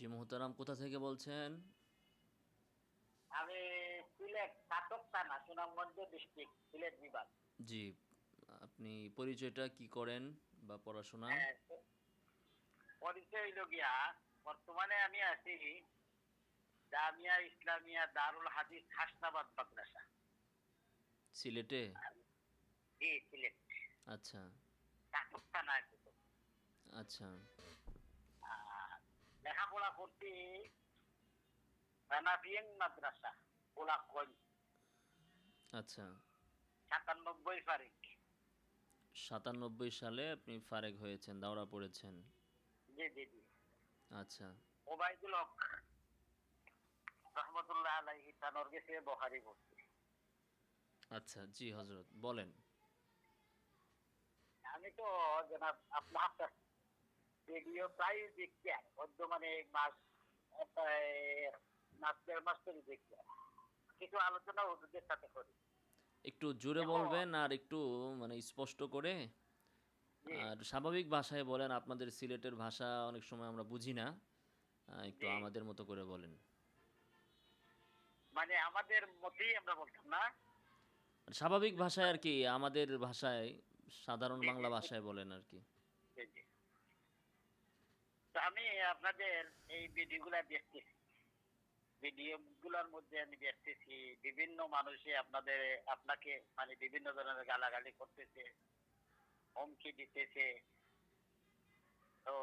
জি মোহতারাম কোথা থেকে বলছেন? আমি সিলেট কাটক থানা সুনামগঞ্জ ডিস্ট্রিক্ট সিলেট বিভাগ। জি আপনি পরিচয়টা কি করেন বা পড়াশোনা? হ্যাঁ, পরিচয় হইল গিয়া বর্তমানে আমি আছি জামিয়া ইসলামিয়া দারুল হাদিস হাসনাবাদ মাদ্রাসা। সিলেটে? জি সিলেট। আচ্ছা। কাটক থানা আচ্ছা। লেখাপড়া করছি রানাফিয়াং মাদ্রাসা কোলাকগঞ্জ আচ্ছা। সাতানব্বই ফারিক। সাতানব্বই সালে আপনি ফারেক হয়েছেন দাওরা পড়েছেন। জি জি জি। আচ্ছা। ওবায়দুল হক রহমতুল্লাহ আলাইহি তানর গেছে বহারি আচ্ছা জি হজরত বলেন। আমি তো জনাব আপনার ভিডিও প্রায় দেখছি বর্তমানে মাস মাস দেড় মাস ধরে দেখছি কিছু আলোচনা ওদের সাথে করি। একটু জোরে বলবেন আর একটু মানে স্পষ্ট করে? আর স্বাভাবিক ভাষায় বলেন আপনাদের সিলেটের ভাষা অনেক সময় আমরা বুঝি না। একটু আমাদের মতো করে বলেন। মানে আমাদের মতেই আমরা বলতাম না। স্বাভাবিক ভাষায় আর কি আমাদের ভাষায় সাধারণ বাংলা ভাষায় বলেন আর কি। তো আমি আপনাদের এই ভিডিওগুলা দেখতেছি। ভিডিও গুলার মধ্যে আমি দেখতেছি বিভিন্ন মানুষে আপনাদের আপনাকে মানে বিভিন্ন ধরনের গালাগালি করতেছে হুমকি দিতেছে। তো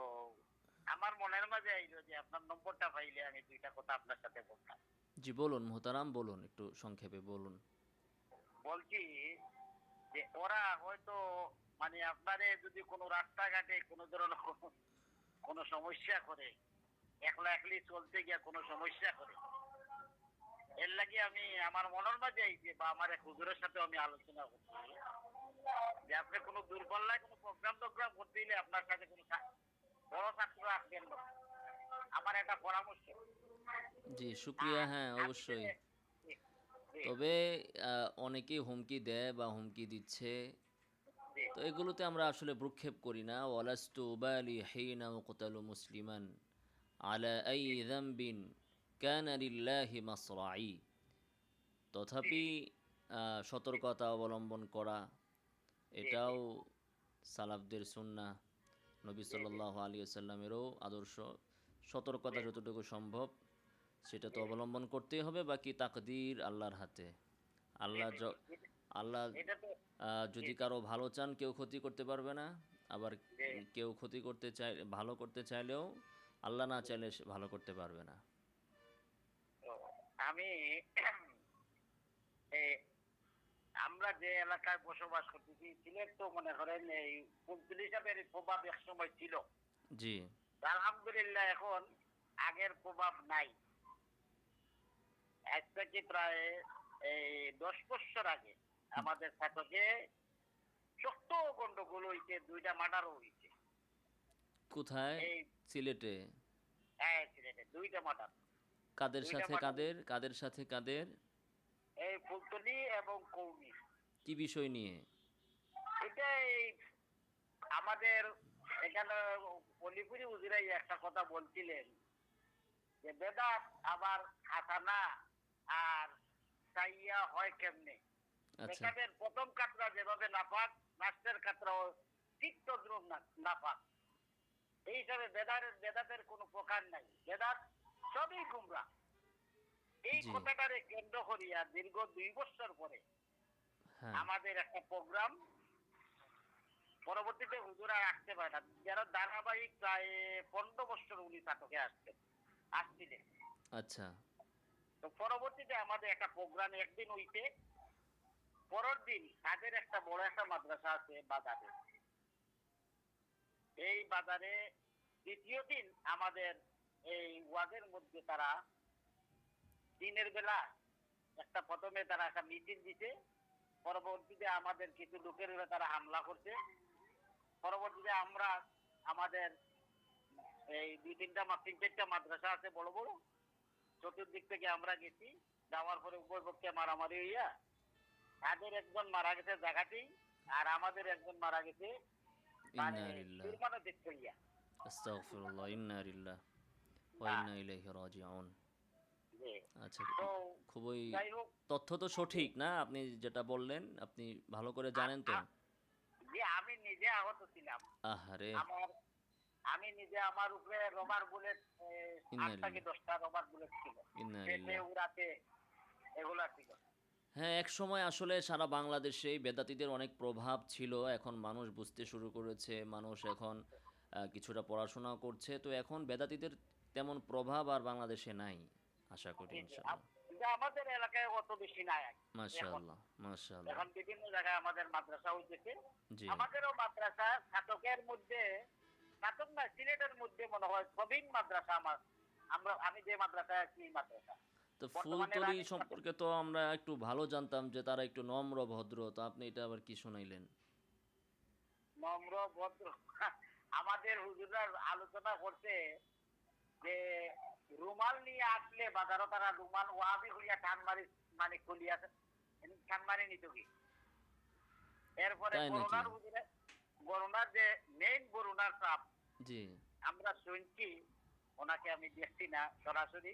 আমার মনের মাঝে আইলো যে আপনার নম্বরটা পাইলে আমি দুইটা কথা আপনার সাথে বলতাম। জি বলুন মোহতারাম বলুন একটু সংক্ষেপে বলুন। বলছি যে ওরা হয়তো মানে আপনারে যদি কোনো রাস্তাঘাটে কোনো ধরনের কোনো- সমস্যা করে। একলা একলি চলতে গিয়া কোনো সমস্যা করে। এর লাগে আমি আমার মনের মাঝে এই যে বা আমার এক হুজুরের সাথে আমি আলোচনা করছি যে আপনি কোনো দুর্বল্লায় কোনো প্রোগ্রাম টোগ্রাম করতে গেলে আপনার সাথে কোনো বড় ছাত্র আসবেন না। আমার একটা পরামর্শ। জি শুক্রিয়া হ্যাঁ অবশ্যই। তবে অনেকেই হুমকি দেয় বা হুমকি দিচ্ছে। তো এগুলোতে আমরা আসলে ভ্রুক্ষেপ করি না। ওয়ালাস্তু উবালি হিনা ওয়াকতালু মুসলিমান আলা আই যামবিন কানা লিল্লাহি মাসরাই। তথাপি সতর্কতা অবলম্বন করা, এটাও সালাফদের সুন্নাহ নবী সাল্লাল্লাহু আলী সাল্লামেরও আদর্শ। সতর্কতা যতটুকু সম্ভব, সেটা তো অবলম্বন করতেই হবে, বাকি তাকদির আল্লাহর হাতে। আল্লাহ আল্লাহ যদি কারও ভালো চান কেউ ক্ষতি করতে পারবে না। আবার কেউ ক্ষতি করতে চাই ভালো করতে চাইলেও আল্লাহ না চাইলে ভালো করতে পারবে না। আমি আমরা যে এলাকায় বসবাস করতেছি সিলেট তো মনে করেন এই পুলিশ হিসাবের প্রভাব এক সময় ছিল। জি। আলহামদুলিল্লাহ এখন আগের প্রভাব নাই। আজ থেকে প্রায় এই দশ বছর আগে আমাদের ছাত্রকে শক্ত গন্ডগোল হইছে দুইটা মার্ডারও হইছে। কোথায়? সিলেটে। হ্যাঁ সিলেটে। দুইটা মার্ডার। কাদের সাথে কাদের? কাদের সাথে কাদের? এই ফুলতলি এবং কৌমি। কি বিষয় নিয়ে? এটা আমাদের এখানে অলিপুরি উজিরাই একটা কথা বলছিলেন যে বেদাত আবার হাসানা আর সাইয়া হয় কেমনে? আচ্ছা। প্রথম কাতরা যেভাবে নাপাক লাস্টের কাতরাও ঠিক তদ্রুপ না- নাপাক। এই হিসাবে বেদারের বেদাতের কোনো প্রকার নাই। বেদাত সবই গুমরা এই কথাটারে কেন্দ্র করিয়া দীর্ঘ দুই বছর পরে হ্যাঁ। আমাদের একটা প্রোগ্রাম পরবর্তীতে হুজুর আর আসতে পারে না। যারা ধারাবাহিক প্রায় পনেরো বছর উনি নাটকে আসতেন আসছিলেন। আচ্ছা। তো পরবর্তীতে আমাদের একটা প্রোগ্রাম একদিন হইতে পরের দিন তাদের একটা বড় একটা মাদ্রাসা আছে বাজারে। এই বাজারে দ্বিতীয় দিন আমাদের এই ওয়াজের মধ্যে তারা দিনের বেলা একটা প্রথমে তারা একটা মিছিল দিতে পরবর্তীতে আমাদের কিছু লোকের উপরে তারা হামলা করছে। পরবর্তীতে আমরা আমাদের এই দুই তিনটা তিন চারটা মাদ্রাসা আছে বড় বড়। চতুর্দিক থেকে আমরা গেছি। যাওয়ার পরে উপর পক্ষে মারামারি হইয়া তাদের একজন মারা গেছে জায়গাতেই আর আমাদের একজন মারা গেছে মানে জি। আচ্ছা খুবই তথ্য তো সঠিক না? আপনি যেটা বললেন আপনি ভালো করে জানেন তো? যে আমি নিজে আহত ছিলাম। আহারে। আমার আমি নিজে আমার উপরে রবার বুলেট আট থেকে দশটা রবার বুলেট ছিল। উড়াতে এগুলা ছিল। হ্যাঁ এক সময় আসলে সারা বাংলাদেশে এই বেদাতিদের অনেক প্রভাব ছিল। এখন মানুষ বুঝতে শুরু করেছে মানুষ এখন কিছুটা পড়াশোনা করছে। তো এখন বেদাতিদের তেমন প্রভাব আর বাংলাদেশে নাই আশা করি ইনশাআল্লাহ আমাদের এলাকায় অত বেশি নাই। মাশাআল্লাহ মাশাআল্লাহ। এখন বিভিন্ন জায়গায় আমাদের মাদ্রাসা হইতেছে জি। আমাদেরও মাদ্রাসা স্নাতকের মধ্যে স্নাতক না সিলেটের মধ্যে মনে হয় প্রবীণ মাদ্রাসা আমার আমরা আমি যে মাদ্রাসায় আছি মাদ্রাসা। তো ফুলতলি সম্পর্কে তো আমরা একটু ভালো জানতাম যে তারা একটু নম্র ভদ্র। তো আপনি এটা আবার কি শুনাইলেন? নম্র ভদ্র। আমাদের হুজুরা আলোচনা করছে যে রুমাল নিয়ে আসলে বাজারও তারা রুমাল ওয়াবি হইয়া টান মারি মানে খুলিয়া টান মারি নিত কি? এরপরে করোনার হুজুরে করোনার যে মেইন করোনার চাপ জি। আমরা শুনছি ওনাকে আমি দেখছি না সরাসরি।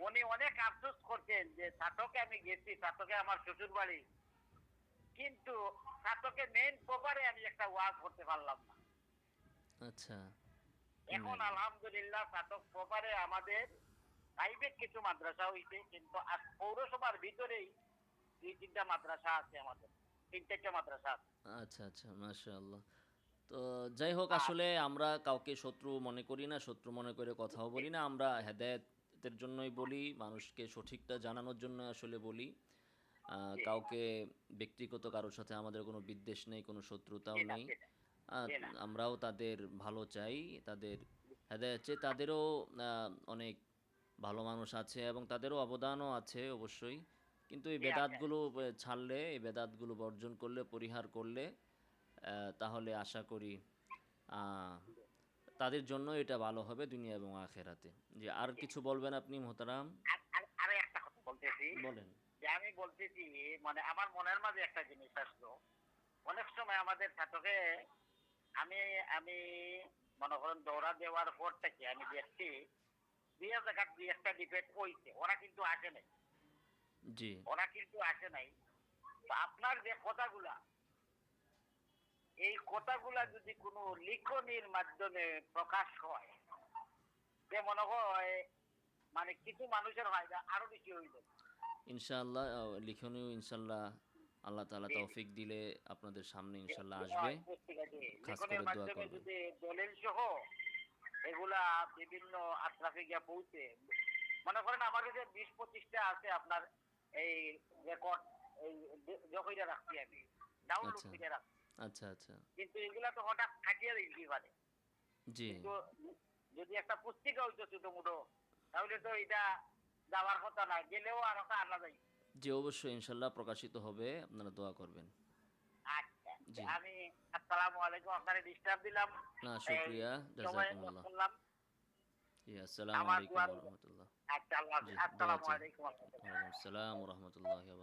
উনি অনেক আফসোস করছেন যে ছাতকে আমি গেছি ছাতকে আমার শ্বশুর বাড়ি কিন্তু ছাতকে মেইন প্রপারে আমি একটা ওয়াজ করতে পারলাম না। আচ্ছা। এখন আলহামদুলিল্লাহ ছাতক প্রপারে আমাদের প্রাইভেট কিছু মাদ্রাসা হইছে কিন্তু আজ পৌরসভার ভিতরেই দুই তিনটা মাদ্রাসা আছে আমাদের তিন চারটা মাদ্রাসা আছে। আচ্ছা আচ্ছা মাশাআল্লাহ। তো যাই হোক আসলে আমরা কাউকে শত্রু মনে করি না শত্রু মনে করে কথাও বলি না আমরা হেদায়েতের জন্যই বলি মানুষকে সঠিকটা জানানোর জন্য আসলে বলি। কাউকে ব্যক্তিগত কারোর সাথে আমাদের কোনো বিদ্বেষ নেই কোনো শত্রুতাও নেই। আমরাও তাদের ভালো চাই তাদের চাই তাদেরও অনেক ভালো মানুষ আছে এবং তাদেরও অবদানও আছে অবশ্যই। কিন্তু এই। বেদাতগুলো ছাড়লে এই বেদাতগুলো বর্জন করলে পরিহার করলে তাহলে আশা করি তাদের জন্য এটা ভালো হবে দুনিয়া এবং আখেরাতে। যে আর কিছু বলবেন আপনি মোহতারাম? আর- একটা কথা বলতেছি। বলেন। যে আমি বলতেছি মানে আমার মনের মাঝে একটা জিনিস আসলো। অনেক সময় আমাদের ছাত্রকে আমি আমি মনে করেন দৌড়া দেওয়ার পর থেকে আমি দেখছি দুই জায়গা দুই একটা ডিবেট হইছে। ওরা কিন্তু আসে নাই। জি। ওরা কিন্তু আসে নাই। তো আপনার যে কথাগুলা এই কথাগুলা যদি কোনো লিখনির মাধ্যমে প্রকাশ হয় যে মনে হয় মানে কিছু মানুষের ফায়দা আরও বেশি হইল ইনশাআল্লাহ আহ, লিখনীয় ইনশাআল্লাহ আল্লাহ তাআলা তৌফিক দিলে আপনাদের সামনে ইনশাআল্লাহ আসবে। খাস করে দোয়া মাধ্যমে করবেন। যদি দলিল সহ এগুলা বিভিন্ন আত্রাফে গিয়া পৌঁছে মনে করেন আমার কাছে বিশ পঁচিশটা আছে আপনার এই রেকর্ড এই জকইরা রাখছি আমি ডাউনলোড আচ্ছা। করে রাখছি। আচ্ছা আচ্ছা। কিন্তু এগুলা তো হঠাৎ থাকিয়ে দিতে পারে জি। যদি একটা পুস্তিকা হইতো ছোট মোটো তাহলে তো এটা যাওয়ার কথা না গেলেও আর ওটা আনা যায়। জি অবশ্যই ইনশাআল্লাহ প্রকাশিত হবে আপনারা দোয়া করবেন। আচ্ছা আমি আসসালামু আলাইকুম আপনারে ডিস্টার্ব দিলাম। না শুকরিয়া জাযাকুমুল্লাহ জি আসসালামু আলাইকুম ওয়া রাহমাতুল্লাহ। আচ্ছা আল্লাহ আসসালামু আলাইকুম। ওয়া আলাইকুম ওয়া রাহমাতুল্লাহি ওয়া